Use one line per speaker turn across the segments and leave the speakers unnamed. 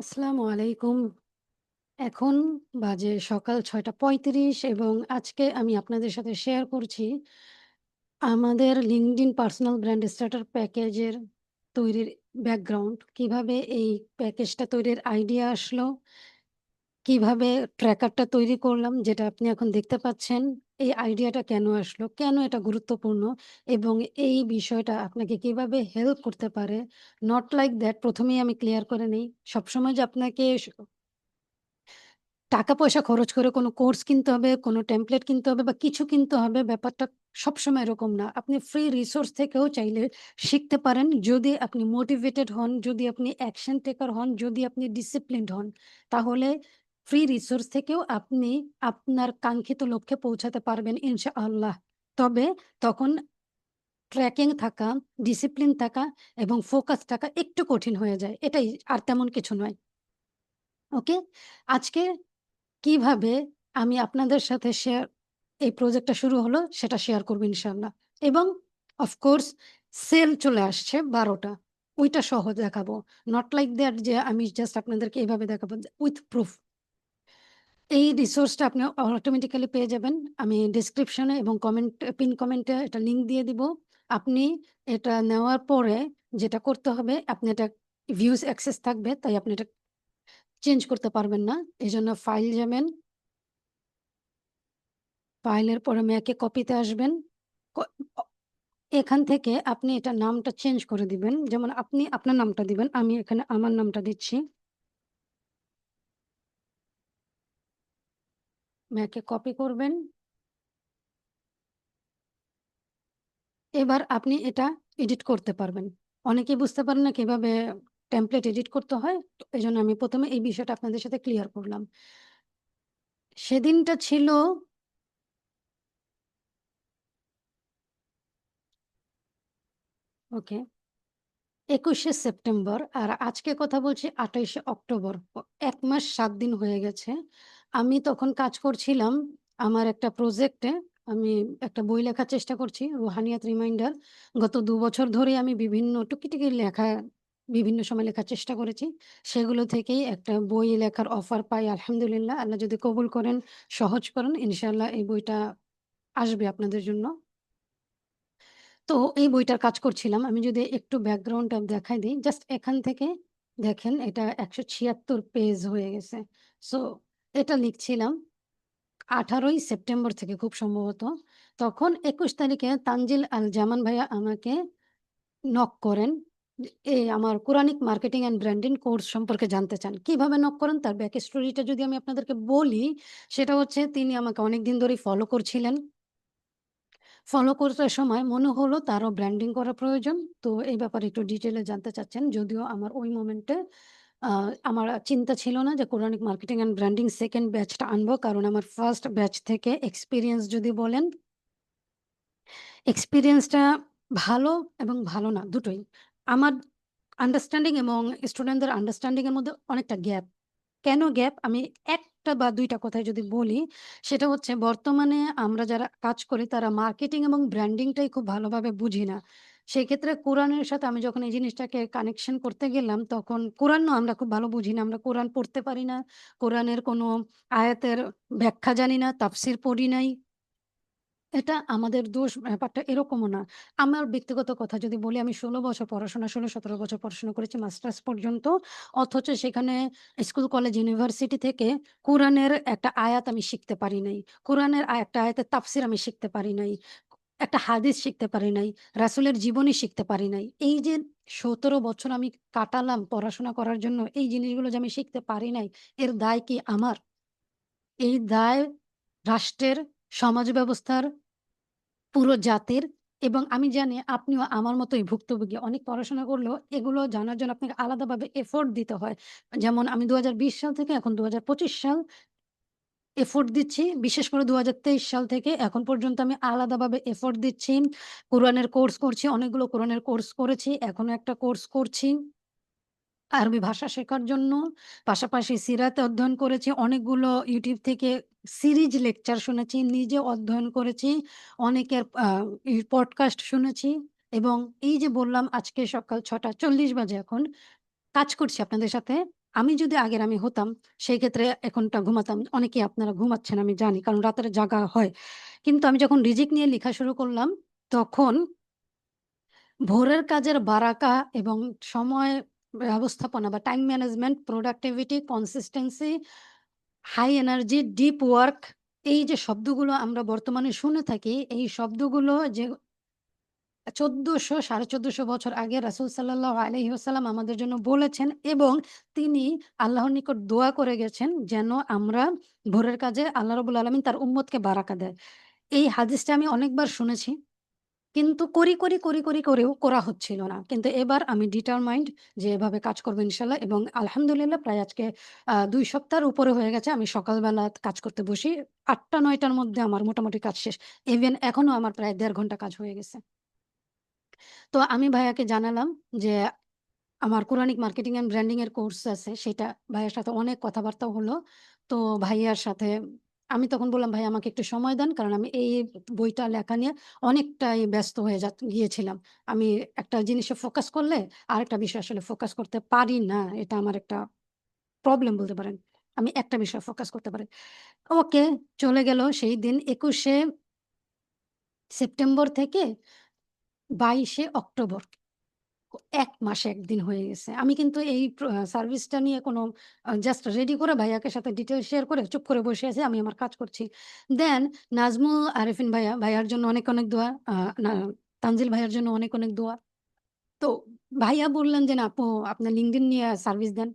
আসসালামু আলাইকুম। এখন বাজে সকাল ৬ঃ৩০ এবং আজকে আমি আপনাদের সাথে শেয়ার করছি আমাদের LinkedIn পার্সোনাল ব্র্যান্ড স্টার্টার প্যাকেজের তৈরির ব্যাকগ্রাউন্ড। কীভাবে এই প্যাকেজটা তৈরির আইডিয়া আসলো, কীভাবে ট্র্যাকারটা তৈরি করলাম যেটা আপনি এখন দেখতে পাচ্ছেন। এই আইডিয়াটা কেন আসলো, কেন এটা গুরুত্বপূর্ণ এবং এই বিষয়টা আপনাকে কীভাবে হেল্প করতে পারে। নট লাইক দ্যাট ১ম এই আমি ক্লিয়ার করে নেই। সবসময় যে আপনাকে স টাকা-পয়সা খরচ করে কোনো কোর্স কিনতে হবে, কোনো টেমপ্লেট কিনতে হবে বা কিছু কিনতে হবে ব্যাপারটা সবসময় এরকম না। আপনি ফ্রি রিসোর্স থেকেও চাইলে শিখতে পারেন যদি আপনি মোটিভেটেড হন, যদি আপনি অ্যাকশন টেকার হন, যদি আপনি ডিসিপ্লিনড হন। তাহলে ফ্রি রিসোর্স থেকেও আপনি আপনার কাঙ্ক্ষিত লক্ষ্যে পৌঁছাতে পারবেন ইনশাআল্লাহ। তবে তখন ট্র্যাকিং থাকা, ডিসিপ্লিন থাকা এবং ফোকাস থাকা একটু কঠিন হয়ে যায়। এটাই আর তেমন কিছু নয়। ওকে? আজকে কীভাবে আমি আপনাদের সাথে শেয়ার এই প্রজেক্টটা শুরু হলো সেটা শেয়ার করব ইনশাল্লাহ এবং অফ কোর্স সেল চলে আসছে বারোটা ওইটা সহ দেখাবো। নট লাইক দ্যাট যে আমি জাস্ট আপনাদেরকে এভাবে দেখাবো উইথ প্রুফ। এই রিসোর্সটা আপনি অটোমেটিক্যালি পেয়ে যাবেন। আমি ডেসক্রিপশনে এবং কমেন্ট পিন কমেন্টে এটা লিঙ্ক দিয়ে দিব। আপনি এটা নেওয়ার পরে যেটা করতে হবে, আপনি এটা ভিউজ অ্যাক্সেস থাকবে, তাই আপনি এটা চেঞ্জ করতে পারবেন না। এই জন্য ফাইল যাবেন। ফাইলের পরে ম্যাকে কপিতে আসবেন। এখান থেকে আপনি এটার নামটা চেঞ্জ করে দিবেন। যেমন আপনি আপনার নামটা দিবেন। আমি এখানে আমার নামটা দিচ্ছি। ম্যাকে কপি করবেন। এবার আপনি এটা এডিট করতে পারবেন। অনেকেই বুঝতে পারেন না কীভাবে টেমপ্লেট এডিট করতে হয়। তো এজন্য আমি ১ম এ এই বিষয়টা আপনাদের সাথে ক্লিয়ার করলাম। সেদিনটা ছিল ওকে। ২১শে সেপ্টেম্বর, আর আজকে কথা বলছি ২৮শে অক্টোবর। এক মাস সাত দিন হয়ে গেছে। আমি তখন কাজ করছিলাম আমার একটা প্রজেক্টে। আমি একটা বই লেখার চেষ্টা করছি, রুহানিয়াত রিমাইন্ডার। গত দু বছর ধরেই আমি বিভিন্ন টুকিটাকি লেখা বিভিন্ন সময় লেখার চেষ্টা করেছি। সেগুলো থেকেই একটা বই লেখার অফার পাই আলহামদুলিল্লাহ। আল্লাহ যদি কবুল করেন, সহজ করেন ইনশাল্লাহ এই বইটা আসবে আপনাদের জন্য। তো এই বইটার কাজ করছিলাম। আমি যদি একটু ব্যাকগ্রাউন্ডটা দেখাই দিই জাস্ট এখান থেকে দেখেন এটা ১৭৬ পেজ হয়ে গেছে। সো এটা লিখছিলাম ১৮ই সেপ্টেম্বর থেকে খুব সম্ভবত। তখন ২১ তারিখে তানজিল আল জামান ভাইয়া আমাকে নক করেন। এই আমার Quranic marketing and branding course সম্পর্কে জানতে চান। কীভাবে নক করেন তার ব্যাক স্টোরিটা যদি আমি আপনাদেরকে বলি, সেটা হচ্ছে তিনি আমাকে অনেক দিন ধরেই ফলো করছিলেন। ফলো করার সময় মনে হলো তারও ব্র্যান্ডিং করা প্রয়োজন। তো এই ব্যাপারে একটু ডিটেলে জানতে চাচ্ছেন। যদিও আমার ওই মোমেন্টে আমার চিন্তা ছিল না যে Quranic marketing and branding second ব্যাচটা আনব। কারণ আমার ফার্স্ট ব্যাচ থেকে এক্সপিরিয়েন্স যদি বলেন এক্সপিরিয়েন্সটা ভালো এবং ভালো না দুটোই। আমার আন্ডারস্ট্যান্ডিং এবং স্টুডেন্টদের আন্ডারস্ট্যান্ডিং এর মধ্যে অনেকটা গ্যাপ। কেন গ্যাপ? আমি একটা বা ২ টা কথায় যদি বলি, সেটা হচ্ছে বর্তমানে আমরা যারা কাজ করি তারা মার্কেটিং এবং ব্র্যান্ডিংটাই খুব ভালোভাবে বুঝি না। সেক্ষেত্রে কোরআনের সাথে আমি যখন এই জিনিসটাকে কানেকশন করতে গেলাম, তখন কোরআনও আমরা খুব ভালো বুঝি না। আমরা কোরআন পড়তে পারি না। কোরআনের কোনো আয়াতের ব্যাখ্যা জানি না, তাফসির পড়ি নাই। এটা আমাদের দোষ ব্যাপারটা এরকমও না। আমার ব্যক্তিগত কথা যদি বলি আমি ১৬ বছর পড়াশোনা ১৬-১৭ বছর পড়াশোনা করেছি মাস্টার্স পর্যন্ত। অথচ সেখানে স্কুল, কলেজ, ইউনিভার্সিটি থেকে কোরআনের একটা আয়াত আমি শিখতে পারি নাই। কোরআনের একটা আয়াতের তাফসির আমি শিখতে পারি নাই। একটা হাদিস শিখতে পারি নাই। রাসূলের জীবনী শিখতে পারি নাই। এই যে ১৭ বছর আমি কাটালাম পড়াশোনা করার জন্য এই জিনিসগুলো যে আমি শিখতে পারি নাই, এর দায় কি আমার? এই দায় রাষ্ট্রের, সমাজ ব্যবস্থার, পুরো জাতির এবং আমি জানি আপনিও আমার মতোই ভুক্তভোগী। অনেক পড়াশোনা করলেও এগুলো জানার জন্য আপনাকে আলাদাভাবে এফোর্ট দিতে হয়। যেমন আমি ২০২০ সাল থেকে এখন ২০২৫ সাল এফোর্ট দিচ্ছি। বিশেষ করে ২০২৩ সাল থেকে এখন পর্যন্ত আমি আলাদাভাবে এফোর্ট দিচ্ছি। কোরআনের কোর্স করছি। অনেকগুলো কোরআনের কোর্স করেছি। এখনও একটা কোর্স করছি। আরবি ভাষা শেখার জন্য। পাশাপাশি সিরাতে অধ্যয়ন করেছি। অনেকগুলো ইউটিউব থেকে সিরিজ লেকচার শুনেছি। নিজে অধ্যয়ন করেছি। অনেকের পডকাস্ট শুনেছি এবং এই যে বললাম আজকে সকাল ৬ঃ৪০ বাজে এখন, কাজ করছি আপনাদের সাথে। আমি যদি আগের আমি হতাম, সেই ক্ষেত্রে এখনটা ঘুমাতাম। অনেকেই আপনারা ঘুমাচ্ছেন আমি জানি। কারণ রাতের জাগা হয়। কিন্তু আমি যখন রিজিক নিয়ে লিখা শুরু করলাম, তখন ভোরের কাজের বারাকা এবং সময় ব্যবস্থাপনা বা time management, productivity, consistency, high energy, deep work এই যে শব্দগুলো আমরা বর্তমানে শুনে থাকি, এই শব্দগুলো যে ১৪০০ ১৪৫০ বছর আগে রাসূল সাল্লাল্লাহু আলাইহি ওয়াসাল্লাম আমাদের জন্য বলেছেন এবং তিনি আল্লাহর নিকট দোয়া করে গেছেন যেন আমরা ভোরের কাজে আল্লাহ রাব্বুল আলামিন তার উম্মতকে বারাকা দেয়। এই হাদিসটা আমি অনেকবার শুনেছি। কিন্তু করি, করি, করি, করি করেও করা হচ্ছিল না। কিন্তু এবার আমি ডিটারমাইন্ড যে এভাবে কাজ করব ইনশাআল্লাহ এবং আলহামদুলিল্লাহ প্রায় আজকে ২ সপ্তাহের উপরে হয়ে গেছে। আমি সকালবেলা কাজ করতে বসি। আটটা নয়টার মধ্যে আমার মোটামুটি কাজ শেষ। ইভেন এখনও আমার প্রায় দেড় ঘণ্টা কাজ হয়ে গেছে। তো আমি ভাইয়াকে জানালাম যে আমার কোরানিক মার্কেটিং অ্যান্ড ব্র্যান্ডিং এর কোর্স আছে সেটা ভাইয়ার সাথে অনেক কথাবার্তা হলো। তো ভাইয়ার সাথে আমি তখন বললাম, "ভাই আমাকে একটু সময় দেন।" কারণ আমি এই বইটা লেখা নিয়ে অনেকটাই ব্যস্ত হয়ে যা গিয়েছিলাম। আমি একটা জিনিসে ফোকাস করলে আর একটা বিষয় আসলে ফোকাস করতে পারি না। এটা আমার একটা প্রবলেম বলতে পারেন। আমি একটা বিষয়ে ফোকাস করতে পারি। ওকে, চলে গেল সেই দিন ২১শে সেপ্টেম্বর থেকে ২২শে অক্টোবর। এক মাসে একদিন হয়ে গেছে। আমি কিন্তু এই সার্ভিসটা নিয়ে কোনো জাস্ট রেডি করে ভাইয়াকে সাথে ডিটেল শেয়ার করে চুপ করে বসে আছি। আমি আমার কাজ করছি। দেন নাজমুল আরেফিন ভাইয়া, ভাইয়ার জন্য অনেক, অনেক দোয়া। তানজিল ভাইয়ার জন্য অনেক, অনেক দোয়া। তো ভাইয়া বললেন যে, "না আপু আপনার LinkedIn নিয়ে সার্ভিস দেন।"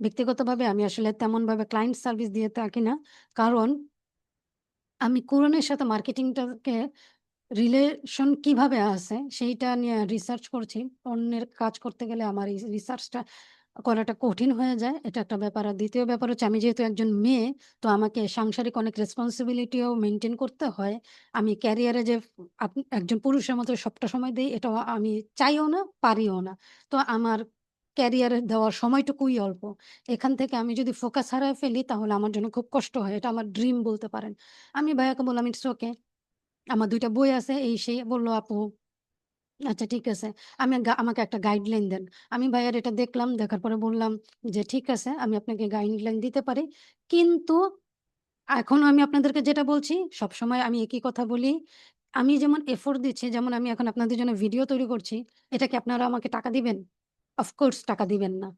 ব্যক্তিগতভাবে আমি আসলে তেমনভাবে ক্লায়েন্ট সার্ভিস দিয়ে থাকি না। কারণ আমি কোরআনের সাথে মার্কেটিংটাকে রিলেশন কীভাবে আছে সেইটা নিয়ে রিসার্চ করছি। অন্যের কাজ করতে গেলে আমার এই রিসার্চটা করাটা কঠিন হয়ে যায়। এটা একটা ব্যাপার। আর দ্বিতীয় ব্যাপার হচ্ছে আমি যেহেতু একজন মেয়ে, তো আমাকে সাংসারিক অনেক রেসপন্সিবিলিটিও মেনটেন করতে হয়। আমি ক্যারিয়ারে যে একজন পুরুষের মতো সবটা সময় দেই এটাও আমি চাইও না, পারিও না। তো আমার ক্যারিয়ারে দেওয়ার সময়টুকুই অল্প। এখান থেকে আমি যদি ফোকাস হারায় ফেলি তাহলে আমার জন্য খুব কষ্ট হয়। এটা আমার ড্রিম বলতে পারেন। আমি ভাইয়াকে বললাম, "ইটস ওকে।" আমার দুইটা বই আছে এই সেই বলল "আপু আচ্ছা ঠিক আছে। আমি আমাকে একটা গাইডলাইন দেন।" আমি ভাইয়ার এটা দেখলাম। দেখার পরে বললাম যে, "ঠিক আছে, আমি আপনাকে গাইডলাইন দিতে পারি। কিন্তু এখনও আমি আপনাদেরকে যেটা বলছি, সবসময় আমি একই কথা বলি। আমি যেমন এফোর্ট দিচ্ছি, যেমন আমি এখন আপনাদের জন্য ভিডিও তৈরি করছি, এটা কি আপনারা আমাকে টাকা দিবেন? অফ কোর্স টাকা দিবেন না।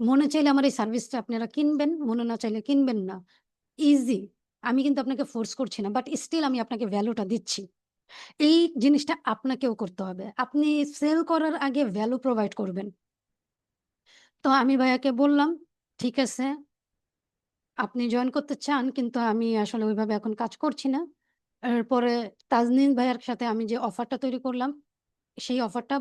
মনে চাইলে আমার এই সার্ভিসটা আপনারা কিনবেন, মনে না চাইলে কিনবেন না। ইজি। আমি কিন্তু আপনাকে ফোর্স করছি না। বাট স্টিল আমি আপনাকে ভ্যালুটা দিচ্ছি। এই জিনিসটা আপনাকেও করতে হবে। আপনি সেল করার আগে ভ্যালু প্রোভাইড করবেন। তো আমি ভাইয়াকে বললাম, "ঠিক আছে, আপনি জয়েন করতে চান কিন্তু আমি আসলে ওইভাবে এখন কাজ করছি না।" এরপরে তাজনীন ভাইয়ার সাথে আমি যে অফারটা তৈরি করলাম, সেই অফারটা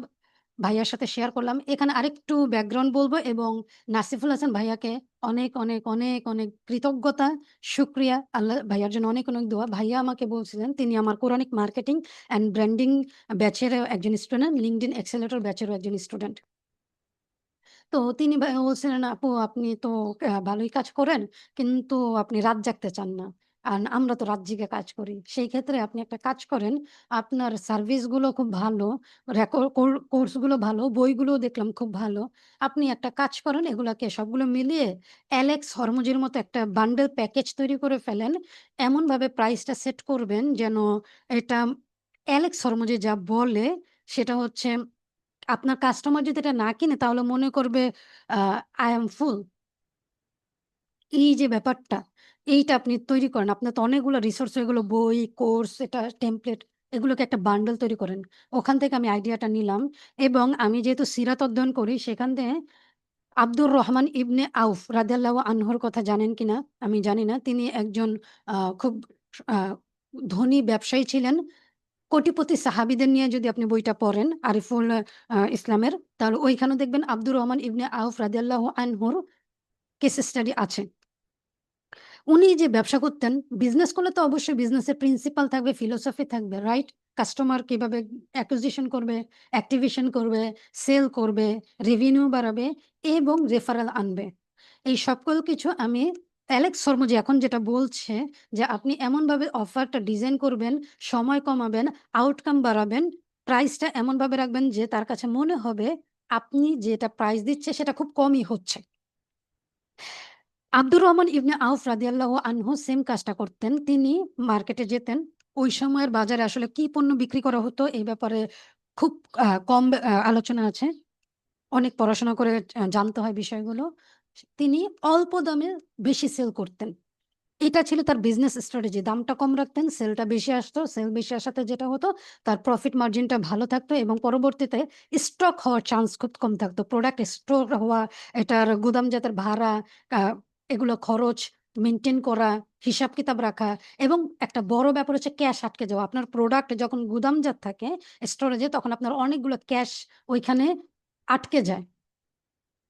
ভাইয়ার সাথে শেয়ার করলাম। এখানে আরেকটু ব্যাকগ্রাউন্ড বলব এবং নাসিফুল হাসান ভাইয়াকে অনেক, অনেক, অনেক, অনেক কৃতজ্ঞতা, শুকরিয়া। আল্লাহ ভাইয়ার জন্য অনেক, অনেক দোয়া। ভাইয়া আমাকে বলছিলেন তিনি আমার কোরানিক মার্কেটিং অ্যান্ড ব্র্যান্ডিং ব্যাচের একজন স্টুডেন্ট, LinkedIn এক্সেলেটর ব্যাচেরও একজন স্টুডেন্ট। তো তিনি বলছিলেন, "আপু আপনি তো ভালোই কাজ করেন, কিন্তু আপনি রাত জাগতে চান না। আর আমরা তো রাত কাজ করি। সেই ক্ষেত্রে আপনি একটা কাজ করেন, আপনার সার্ভিসগুলো খুব ভালো, রেকর কোর কোর্সগুলো ভালো, বইগুলোও দেখলাম খুব ভালো। আপনি একটা কাজ করেন, এগুলাকে সবগুলো মিলিয়ে অ্যালেক্স হরমুজির মতো একটা বান্ডেল প্যাকেজ তৈরি করে ফেলেন। এমনভাবে প্রাইসটা সেট করবেন যেন এটা অ্যালেক্স হরমুজি যা বলে সেটা হচ্ছে আপনার কাস্টমার যদি এটা না কিনে তাহলে মনে করবে আ I am full এই যে ব্যাপারটা, এইটা আপনি তৈরি করেন। আপনার তো অনেকগুলো রিসোর্স হয়ে গেল বই, কোর্স, এটা টেমপ্লেট এগুলোকে একটা বান্ডেল তৈরি করেন। ওখান থেকে আমি আইডিয়াটা নিলাম এবং আমি যেহেতু সিরাত অধ্যয়ন করি সেখান থেকে আব্দুর রহমান ইবনে আউফ রাদিয়াল্লাহু আনহুর কথা জানেন কিনা আমি জানি না। তিনি একজন খুব ধনী ব্যবসায়ী ছিলেন। কোটিপতি সাহাবিদের নিয়ে যদি আপনি বইটা পড়েন আরিফুল ইসলামের তাহলে ওইখানেও দেখবেন আব্দুর রহমান ইবনে আউফ রাদিয়াল্লাহু আনহুর কেস স্টাডি আছে। উনি যে ব্যবসা করতেন, বিজনেস করলে তো অবশ্যই বিজনেসের প্রিন্সিপাল থাকবে, ফিলোসফি থাকবে, রাইট? কাস্টমার কীভাবে অ্যাকুইজিশন করবে, অ্যাক্টিভেশন করবে, সেল করবে, রেভিনিউ বাড়াবে এবং রেফারেল আনবে। এই সকল কিছু আমি অ্যালেক্স হরমুজি এখন যেটা বলছে যে আপনি এমনভাবে অফারটা ডিজাইন করবেন, সময় কমাবেন, আউটকাম বাড়াবেন, প্রাইসটা এমনভাবে রাখবেন যে তার কাছে মনে হবে আপনি যেটা প্রাইস দিচ্ছে সেটা খুব কমই হচ্ছে। আব্দুর রহমান ইবনে আউফ রাদিয়াল্লাহু আনহু সেম কাজটা করতেন। তিনি মার্কেটে যেতেন। ওই সময়ের বাজারে আসলে কি পণ্য বিক্রি করা হতো এই ব্যাপারে খুব কম আলোচনা আছে। অনেক পড়াশোনা করে জানতে হয় বিষয়গুলো। তিনি অল্প দামে বেশি সেল করতেন। এটা ছিল তার বিজনেস স্ট্র্যাটেজি। দামটা কম রাখতেন, সেলটা বেশি আসতো। সেল বেশি আসাতে যেটা হতো তার প্রফিট মার্জিনটা ভালো থাকতো এবং পরবর্তীতে স্টক হওয়ার চান্স খুব কম থাকতো। প্রোডাক্ট স্টোর হওয়া, এটার গুদামজাতের ভাড়া, এগুলো খরচ মেনটেন করা, হিসাব-কিতাব রাখা এবং একটা বড় ব্যাপার হচ্ছে ক্যাশ আটকে যাওয়া। আপনার প্রোডাক্ট যখন গুদামজাত থাকে স্টোরেজে তখন আপনার অনেকগুলো ক্যাশ ওইখানে আটকে যায়।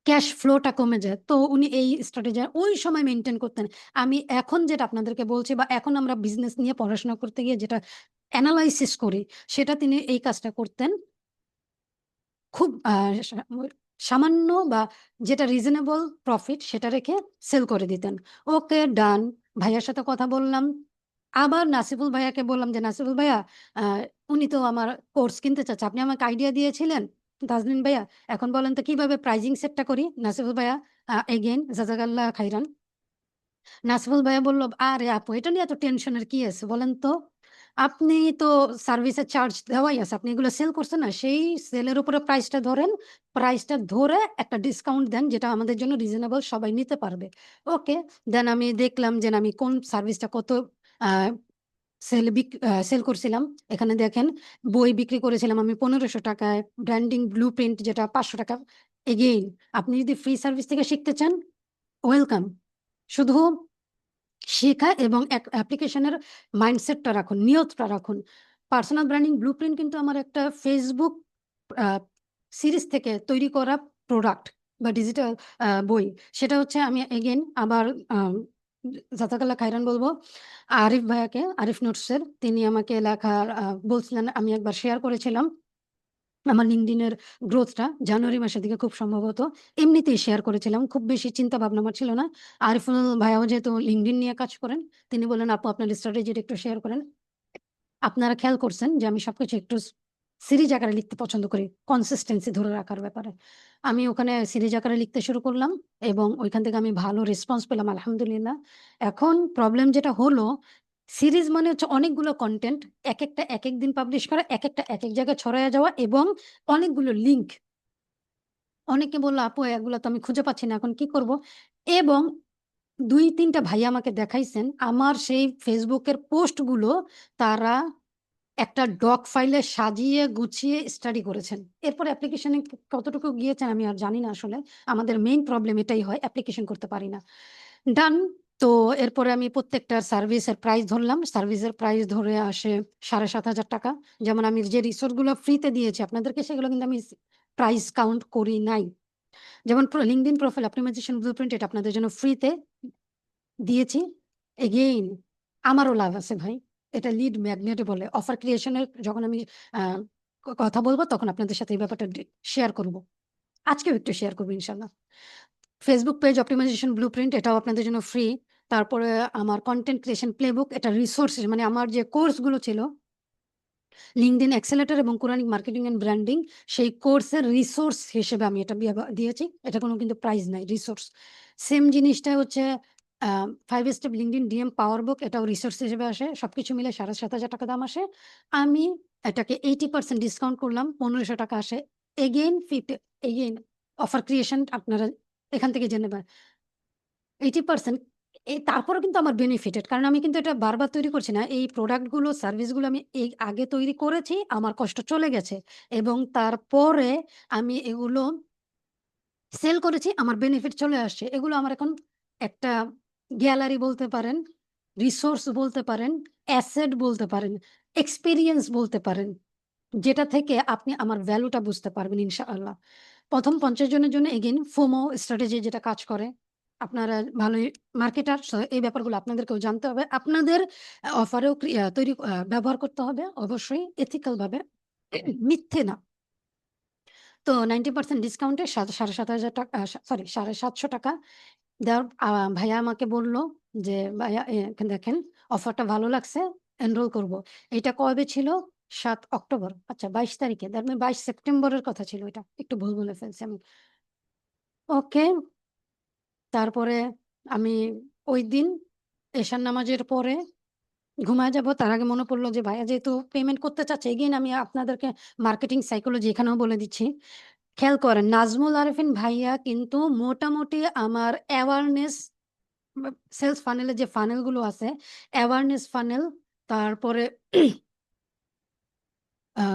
ক্যাশ ফ্লোটা কমে যায়। তো উনি এই স্ট্র্যাটেজি ওই সময় মেনটেন করতেন। আমি এখন যেটা আপনাদেরকে বলছি বা এখন আমরা বিজনেস নিয়ে পড়াশোনা করতে গিয়ে যেটা অ্যানালাইসিস করি, সেটা তিনি এই কাজটা করতেন। খুব সামান্য বা যেটা রিজনেবল প্রফিট সেটা রেখে সেল করে দিতেন। ওকে ডান। ভাইয়ার সাথে কথা বললাম। আবার নাসিবুল ভাইয়াকে বললাম যে, "নাসিবুল ভাইয়া উনি তো আমার কোর্স কিনতে চাচ্ছে। আপনি আমাকে আইডিয়া দিয়েছিলেন, তাজনীন ভাইয়া। এখন বলেন তো কীভাবে প্রাইজিং সেটটা করি?" নাসিবুল ভাইয়া এগেন জাযাকাল্লাহ খাইরান। নাসিবুল ভাইয়া বলল "আরে আপু এটা নিয়ে এত টেনশনের কি আছে বলেন তো? আপনি তো সার্ভিসের চার্জ দেওয়াই আছে। আপনি এগুলো সেল করছেন না? সেই সেলের উপরে প্রাইসটা ধরেন। প্রাইসটা ধরে একটা ডিসকাউন্ট দেন যেটা আমাদের জন্য রিজনেবল সবাই নিতে পারবে।" ওকে। দেন আমি দেখলাম যে আমি কোন সার্ভিসটা কত সেল বিক সেল করছিলাম। এখানে দেখেন বই বিক্রি করেছিলাম আমি পনেরোশো টাকায় ব্র্যান্ডিং ব্লু প্রিন্ট যেটা ৳৫০০ এগেইন আপনি যদি ফ্রি সার্ভিস থেকে শিখতে চান, ওয়েলকাম। শুধু শেখা এবং এক অ্যাপ্লিকেশনের মাইন্ডসেটটা রাখুন, নিয়তটা রাখুন। পার্সোনাল ব্র্যান্ডিং ব্লুপ্রিন্ট কিন্তু আমার একটা ফেসবুক সিরিজ থেকে তৈরি করা প্রোডাক্ট বা ডিজিটাল বই। সেটা হচ্ছে আমি এগেন আবার আম জাযাকাল্লাহ খাইরান বলব আরিফ ভাইয়াকে, আরিফ নোটসের তিনি আমাকে লেখা বলছিলেন আমি একবার শেয়ার করেছিলাম। আমার এর গ্রোথটা জানুয়ারি মাসের দিকে খুব সম্ভবত। এমনিতেই শেয়ার করেছিলাম। খুব বেশি চিন্তা ভাবনা আমার ছিল না। আরিফুল ভাইয়াও যেহেতু LinkedIn নিয়ে কাজ করেন, তিনি বললেন, "আপু আপনার স্ট্র্যাটেজিটা একটু শেয়ার করেন।" আপনারা খেয়াল করছেন যে আমি সবকিছু একটু সিরিজ আকারে লিখতে পছন্দ করি। কনসিস্টেন্সি ধরে রাখার ব্যাপারে। আমি ওখানে সিরিজ আকারে লিখতে শুরু করলাম এবং ওইখান থেকে আমি ভালো রেসপন্স পেলাম আলহামদুলিল্লাহ। এখন প্রবলেম যেটা হলো সিরিজ মানে হচ্ছে অনেকগুলো কনটেন্ট একেকটা এক দিন পাবলিশ করা, একেকটা একেক জায়গায় ছড়াইয়া যাওয়া এবং অনেকগুলো লিঙ্ক। অনেকে বলল "আপু এগুলা তো আমি খুঁজে পাচ্ছি না। এখন কি করব?" এবং ২-৩ টা ভাইয়া আমাকে দেখাইছেন আমার সেই ফেসবুকের পোস্টগুলো তারা একটা ডক ফাইলে সাজিয়ে গুছিয়ে স্টাডি করেছেন। এরপর অ্যাপ্লিকেশন কতটুকু গিয়েছেন আমি আর জানি না আসলে। আমাদের মেইন প্রবলেম এটাই হয় অ্যাপ্লিকেশন করতে পারি না। ডান। তো এরপরে আমি প্রত্যেকটার সার্ভিসের প্রাইস ধরলাম। সার্ভিসের প্রাইস ধরে আসে ৳৭৫০০ যেমন আমি যে রিসোর্সগুলো ফ্রিতে দিয়েছি, আপনাদেরকে সেগুলো কিন্তু আমি প্রাইস কাউন্ট করি নাই। যেমন LinkedIn প্রোফাইল অপ্টিমাইজেশন ব্লুপ্রিন্ট এটা আপনাদের জন্য ফ্রিতে দিয়েছি। এগেইন আমারও লাভ আছে ভাই। এটা লিড ম্যাগনেট বলে। অফার ক্রিয়েশনের যখন আমি কথা বলব তখন আপনাদের সাথে এই ব্যাপারটা শেয়ার করব। আজকেও একটু শেয়ার করব ইনশাল্লাহ ফেসবুক পেজ অপ্টিমাইজেশন ব্লুপ্রিন্ট এটাও আপনাদের জন্য ফ্রি। তারপরে আমার কন্টেন্ট ক্রিয়েশন প্লেবুক এটা রিসোর্স মানে আমার যে কোর্সগুলো ছিল LinkedIn এক্সেলেটর এবং কোরানিক মার্কেটিং অ্যান্ড ব্র্যান্ডিং সেই কোর্সের রিসোর্স হিসেবে আমি এটা দিয়েছি। এটা কোনো কিন্তু প্রাইস নাই, রিসোর্স। সেম জিনিসটা হচ্ছে 5 step LinkedIn DM power book এটাও রিসোর্স হিসেবে আসে। সবকিছু মিলে ৳৭,৫০০ দাম আসে। আমি এটাকে 80% ডিসকাউন্ট করলাম। ৳১৫০০ আসে। Again fifty again offer creation আপনারা এখান থেকে জেনে নেবেন। 80% এ তারপরেও কিন্তু আমার বেনিফিটেড। কারণ আমি কিন্তু এটা বারবার তৈরি করছি না। এই প্রোডাক্টগুলো সার্ভিসগুলো আমি এই আগে তৈরি করেছি। আমার কষ্ট চলে গেছে এবং তারপরে আমি এগুলো সেল করেছি। আমার বেনিফিট চলে আসছে। এগুলো আমার এখন একটা গ্যালারি বলতে পারেন, রিসোর্স বলতে পারেন, অ্যাসেট বলতে পারেন, এক্সপিরিয়েন্স বলতে পারেন। যেটা থেকে আপনি আমার ভ্যালুটা বুঝতে পারবেন ইনশাআল্লাহ। ১ম ৫০ জনের জন্য এগেইন ফোমো স্ট্র্যাটেজি যেটা কাজ করে। আপনারা ভালোই মার্কেটার এই ব্যাপারগুলো আপনাদেরকেও জানতে হবে। আপনাদের অফারেও তৈরি ব্যবহার করতে হবে অবশ্যই এথিক্যাল ভাবে। মিথ্যে না। তো 90% ডিসকাউন্টে সাড়ে সাত হাজার টাকা সরি ৳৭৫০ দেওয়ার আ ভাইয়া আমাকে বলল যে, "ভাইয়া দেখেন অফারটা ভালো লাগছে, এনরোল করব।" এটা কবে ছিল? সাত অক্টোবর। আচ্ছা ২২ তারিখে। মিন ২২ সেপ্টেম্বরের কথা ছিল এটা। একটু ভুল বলে ফেলছি আমি। ওকে। তারপরে আমি ঐদিন এশার নামাজের পরে ঘুমায় যাব। তার আগে মনে পড়ল যে ভাইয়া যেহেতু পেমেন্ট করতে চাচ্ছে, এগেইন আমি আপনাদেরকে মার্কেটিং সাইকোলজি এখানেও বলে দিচ্ছি। খেয়াল করেন নাজমুল আরেফিন ভাইয়া কিন্তু মোটামুটি আমার অ্যাওয়ারনেস সেলস ফানেলের যে ফানেলগুলো আছে, অ্যাওয়ারনেস ফানেল তারপরে আ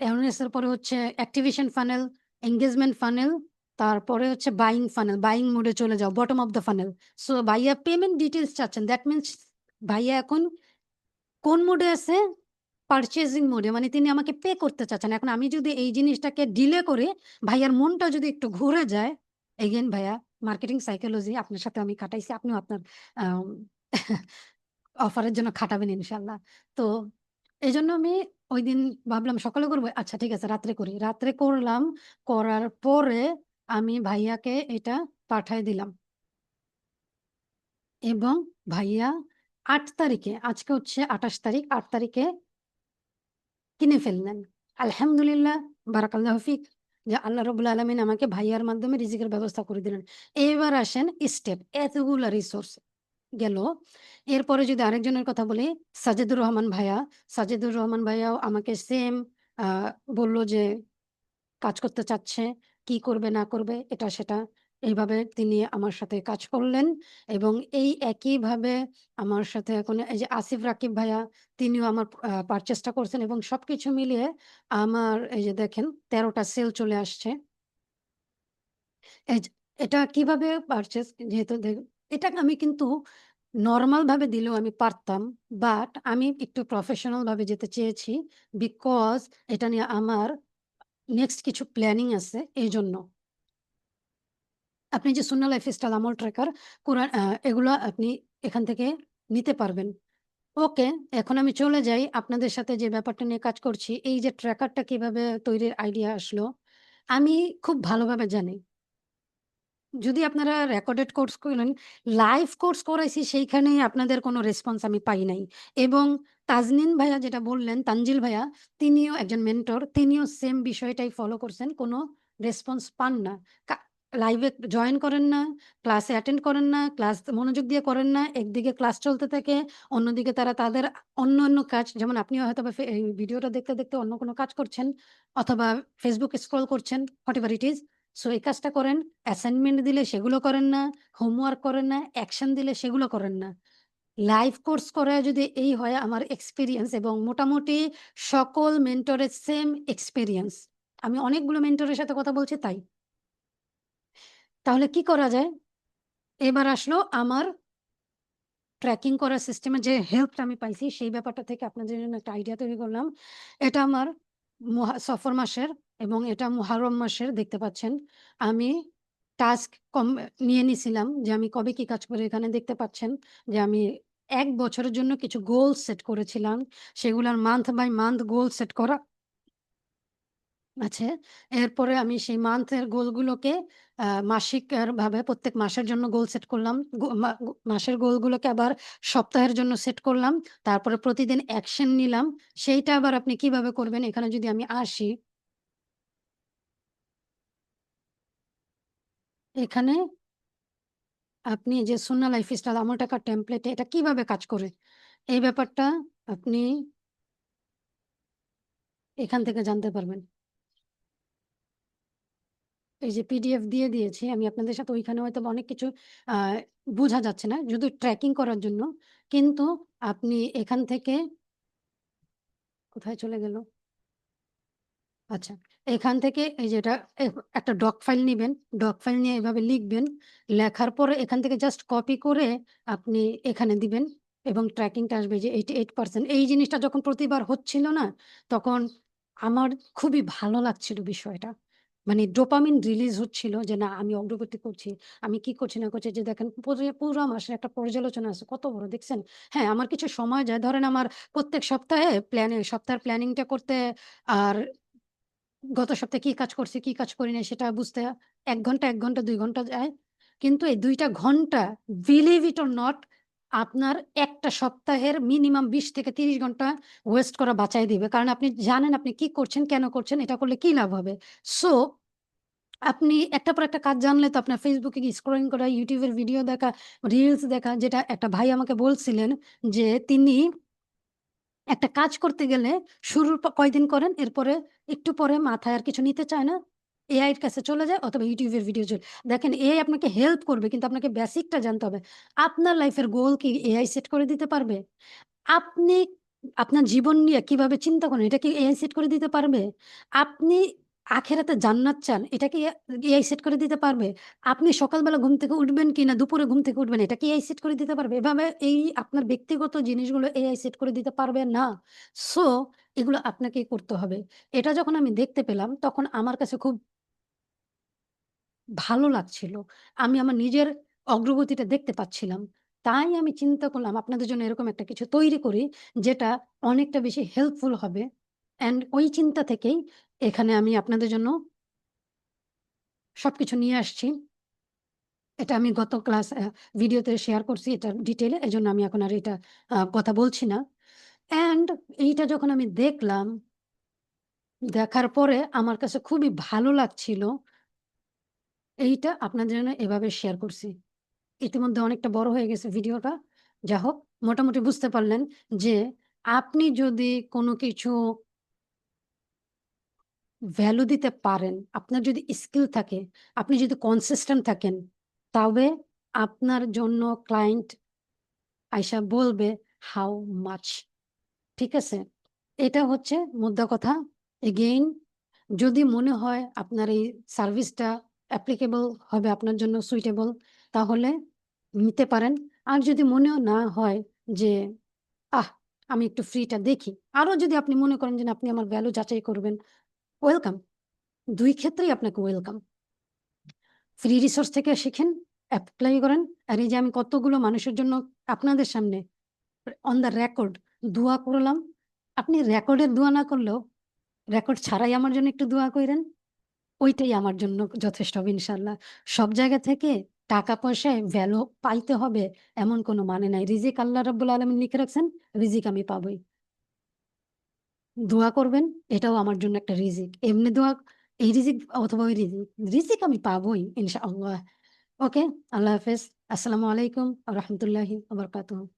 অ্যাওয়ারনেস এর পরে হচ্ছে অ্যাক্টিভেশন ফানেল, এনগেজমেন্ট ফানেল, তারপরে হচ্ছে বাইং ফানেল, বাইং মোডে চলে যাও, bottom of the funnel. So ভাইয়া পেমেন্ট ডিটেলস চাচ্ছেন। দ্যাট মিনস ভাইয়া এখন কোন মোডে আছে? পারচেজিং মোডে মানে তিনি আমাকে পে করতে চাচ্ছেন। এখন আমি যদি এই জিনিসটাকে ডিলে করে ভাইয়ার মনটা যদি একটু ঘুরে যায়, এগেন ভাইয়া মার্কেটিং সাইকোলজি আপনার সাথে আমি খাটাইছি। আপনিও আপনার অফারের জন্য খাটাবেন ইনশাল্লাহ তো এই জন্য আমি ঐদিন ভাবলাম সকালে করব আচ্ছা ঠিক আছে রাত্রে করি। রাত্রে করলাম। করার পরে আমি ভাইয়াকে এটা পাঠায় দিলাম। এবং ভাইয়া ৮ তারিখে আজকে হচ্ছে ২৮ তারিখ। ৮ তারিখে কিনে ফেললেন। আলহামদুলিল্লাহ, বারাকাল্লাহু ফিক। যে আল্লাহ রাব্বুল আলামিন আমাকে ভাইয়ার মাধ্যমে রিজিকের ব্যবস্থা করে দিলেন। এবার আসেন স্টেপ এতগুলা রিসোর্স গেল। এরপরে যদি আরেকজনের কথা বলি, সাজেদুর রহমান ভাইয়া। সাজেদুর রহমান ভাইয়াও আমাকে সেম বলল যে কাজ করতে চাচ্ছে। কি করবে, না করবে, এটা সেটা। এইভাবে তিনি আমার সাথে কাজ করলেন এবং এই একইভাবে আমার সাথে এখন এই যে আসিফ রাকিব ভাইয়া, তিনিও আমার আ পারচেজটা করছেন এবং সবকিছু মিলিয়ে আমার এই যে দেখেন তেরোটা সেল চলে আসছে। এটা কীভাবে পারচেস যেহেতু এটা আমি কিন্তু নরমাল ভাবে দিলেও আমি পারতাম। বাট আমি একটু প্রফেশনাল ভাবে যেতে চেয়েছি। বিকজ এটা নিয়ে আমার নেক্সট কিছু প্ল্যানিং আছে এই জন্য আপনি যে সুন্নাহ লাইফস্টাইল আমল ট্র্যাকার কোরআন এগুলা আপনি এখান থেকে নিতে পারবেন। ওকে, এখন আমি চলে যাই আপনাদের সাথে যে ব্যাপারটা নিয়ে কাজ করছি। এই যে ট্র্যাকারটা কীভাবে তৈরির আইডিয়া আসলো, আমি খুব ভালোভাবে জানি। যদি আপনারা রেকর্ডেড কোর্স করেন, লাইভ কোর্স করাইছি সেইখানেই আপনাদের কোনো রেসপন্স আমি পাই নাই। এবং তাজনিন ভাইয়া যেটা বললেন, তানজিল ভাইয়া তিনিও একজন মেন্টর। তিনিও সেম বিষয়টাই ফলো করছেন। কোনো রেসপন্স পান না। লাইভে জয়েন করেন না, ক্লাসে অ্যাটেন্ড করেন না, ক্লাস মনোযোগ দিয়ে করেন না। একদিকে ক্লাস চলতে থাকে, অন্যদিকে তারা তাদের অন্য অন্য কাজ যেমন আপনিও হয়তোবা ফে এই ভিডিওটা দেখতে, দেখতে অন্য কোনো কাজ করছেন অথবা Facebook স্ক্রল করছেন, হোয়াটএভার ইট ইজ সো এই কাজটা করেন। অ্যাসাইনমেন্ট দিলে সেগুলো করেন না, হোমওয়ার্ক করেন না, অ্যাকশন দিলে সেগুলো করেন না। লাইভ কোর্স করায় যদি এই হয় আমার এক্সপিরিয়েন্স এবং মোটামুটি সকল মেন্টরের সেম এক্সপিরিয়েন্স আমি অনেকগুলো মেন্টরের সাথে কথা বলছি, তাই। তাহলে কি করা যায়? এবার আসলো আমার ট্র্যাকিং করার সিস্টেমে যে হেল্পটা আমি পাইছি, সেই ব্যাপারটা থেকে আপনাদের জন্য একটা আইডিয়া তৈরি করলাম। এটা আমার সফর মাসের এবং এটা মুহাররম মাসের, দেখতে পাচ্ছেন। আমি টাস্ক কম, নিয়ে নিছিলাম যে আমি কবে কি কাজ করে এখানে দেখতে পাচ্ছেন যে আমি ১ বছরের জন্য কিছু গোল সেট করেছিলাম। সেগুলার month by month goal set করা আছে। এরপরে আমি সেই মান্থের গোলগুলোকে, আ মাসিকের ভাবে প্রত্যেক মাসের জন্য গোল সেট করলাম। মাসের গোলগুলোকে আবার সপ্তাহের জন্য সেট করলাম। তারপরে প্রতিদিন অ্যাকশন নিলাম। সেইটা আবার আপনি কীভাবে করবেন এখানে যদি আমি আসি এখানে আপনি যে সুন্না লাইফ স্টাইল আমল টাকার টেমপ্লেটে এটা কীভাবে কাজ করে? এই ব্যাপারটা আপনি এখান থেকে জানতে পারবেন। এই যে পিডিএফ দিয়ে দিয়েছি, আমি আপনাদের সাথে ওইখানে হয়তো অনেক কিছু বুঝা যাচ্ছে না। শুধু ট্র্যাকিং করার জন্য। কিন্তু আপনি এখান থেকে কোথায় চলে গেল? আচ্ছা। এখান থেকে এই যেটা একটা ডক ফাইল নিবেন। ডক ফাইল নিয়ে এভাবে লিখবেন। লেখার পরে এখান থেকে জাস্ট কপি করে আপনি এখানে দিবেন এবং ট্র্যাকিংটা আসবে যে 88% এই জিনিসটা যখন প্রতিবার হচ্ছিল না, তখন আমার খুবই ভালো লাগছিল বিষয়টা। মানে ডোপামিন রিলিজ হচ্ছিল যে না আমি অগ্রগতি করছি। আমি কি করছি না করছি যে দেখেন পুরা মাসের একটা পর্যালোচনা আছে। কত বড় দেখছেন? হ্যাঁ, আমার কিছু সময় যায়। ধরেন আমার প্রত্যেক সপ্তাহে প্ল্যানে সপ্তাহের প্ল্যানিংটা করতে আর গত সপ্তাহে কি কাজ করছি, কি কাজ করি নাই সেটা বুঝতে এক ঘণ্টা, এক ঘণ্টা, দুই ঘণ্টা যায়। কিন্তু এই দুইটা ঘণ্টা বিলিভ ইট অর নট আপনার একটা সপ্তাহের মিনিমাম ২০ থেকে ৩০ ঘণ্টা ওয়েস্ট করা বাঁচায় দিবে। কারণ আপনি জানেন আপনি কি করছেন, কেন করছেন, এটা করলে কি লাভ হবে। সো আপনি একটার পর একটা কাজ জানলে তো আপনার ফেসবুকে স্ক্রলিং করা, ইউটিউবের ভিডিও দেখা, রিলস দেখা যেটা একটা ভাই আমাকে বলছিলেন যে তিনি একটা কাজ করতে গেলে শুরুর কয়দিন করেন, এরপরে একটু পরে মাথায় আর কিছু নিতে চায় না। এআই এর কাছে চলে যায় অথবা ইউটিউবের ভিডিও চলে দেখেন এআই আপনাকে হেল্প করবে কিন্তু আপনাকে বেসিকটা জানতে হবে। আপনার লাইফের গোল কি এআই সেট করে দিতে পারবে? আপনি আপনার জীবন নিয়ে কীভাবে চিন্তা করেন এটা কি এআই সেট করে দিতে পারবে? আপনি আখেরাতে জান্নাত চান এটা কি এআই সেট করে দিতে পারবে? আপনি সকালবেলা ঘুম থেকে উঠবেন কি না দুপুরে ঘুম থেকে উঠবেন এটা কি এআই সেট করে দিতে পারবে? এভাবে এই আপনার ব্যক্তিগত জিনিসগুলো এআই সেট করে দিতে পারবে না। সো এগুলো আপনাকেই করতে হবে। এটা যখন আমি দেখতে পেলাম, তখন আমার কাছে খুব ভালো লাগছিল। আমি আমার নিজের অগ্রগতিটা দেখতে পাচ্ছিলাম। তাই আমি চিন্তা করলাম, আপনাদের জন্য এরকম একটা কিছু তৈরি করি, যেটা অনেকটা বেশি হেল্পফুল হবে। অ্যান্ড ওই চিন্তা থেকেই এখানে আমি আপনাদের জন্য সবকিছু নিয়ে আসছি। এটা আমি গত ক্লাস ভিডিওতে শেয়ার করছি এটার ডিটেইলে। জন্য আমি এখন আর এটা কথা বলছি না। অ্যান্ড এইটা যখন আমি দেখলাম, দেখার পরে আমার কাছে খুবই ভালো লাগছিল। এইটা আপনাদের জন্য এভাবে শেয়ার করছি। ইতিমধ্যে অনেকটা বড় হয়ে গেছে ভিডিওটা। যা হোক, মোটামুটি বুঝতে পারলেন যে আপনি যদি কোনো কিছু ভ্যালু দিতে পারেন, আপনার যদি স্কিল থাকে, আপনি যদি কনসিস্টেন্ট থাকেন, তবে আপনার জন্য ক্লায়েন্ট আইসা বলবে হাউ মাচ ঠিক আছে? এটা হচ্ছে মোদ্দা কথা। এগেইন যদি মনে হয় আপনার এই সার্ভিসটা অ্যাপ্লিকেবল হবে আপনার জন্য সুইটেবল তাহলে নিতে পারেন। আর যদি মনেও না হয় যে, আহ! আমি একটু ফ্রিটা দেখি। আরও যদি আপনি মনে করেন যে আপনি আমার ভ্যালু যাচাই করবেন, ওয়েলকাম। দুই ক্ষেত্রেই আপনাকে ওয়েলকাম। ফ্রি রিসোর্স থেকে শিখেন, অ্যাপ্লাই করেন। আর এই যে আমি কতগুলো মানুষের জন্য আপনাদের সামনে অন দ্য রেকর্ড দোয়া করলাম। আপনি রেকর্ডের দোয়া না করলেও রেকর্ড ছাড়াই আমার জন্য একটু দোয়া কইরেন। ওইটাই আমার জন্য যথেষ্ট হবে ইনশাআল্লাহ। সব জায়গা থেকে টাকা-পয়সায় ভ্যালু পাইতে হবে এমন কোনো মানে নাই। রিজিক আল্লাহ রাব্বুল আলামিন লিখে রাখছেন, রিজিক আমি পাবোই। দোয়া করবেন, এটাও আমার জন্য একটা রিজিক। এমনি দোয়া এই রিজিক অথবা ওই রিজিক। রিজিক আমি পাবোই ইনশাআল্লাহ। ওকে, আল্লাহ হাফেজ। আসসালামু আলাইকুম রহমতুল্লাহি আবরকাতুহ।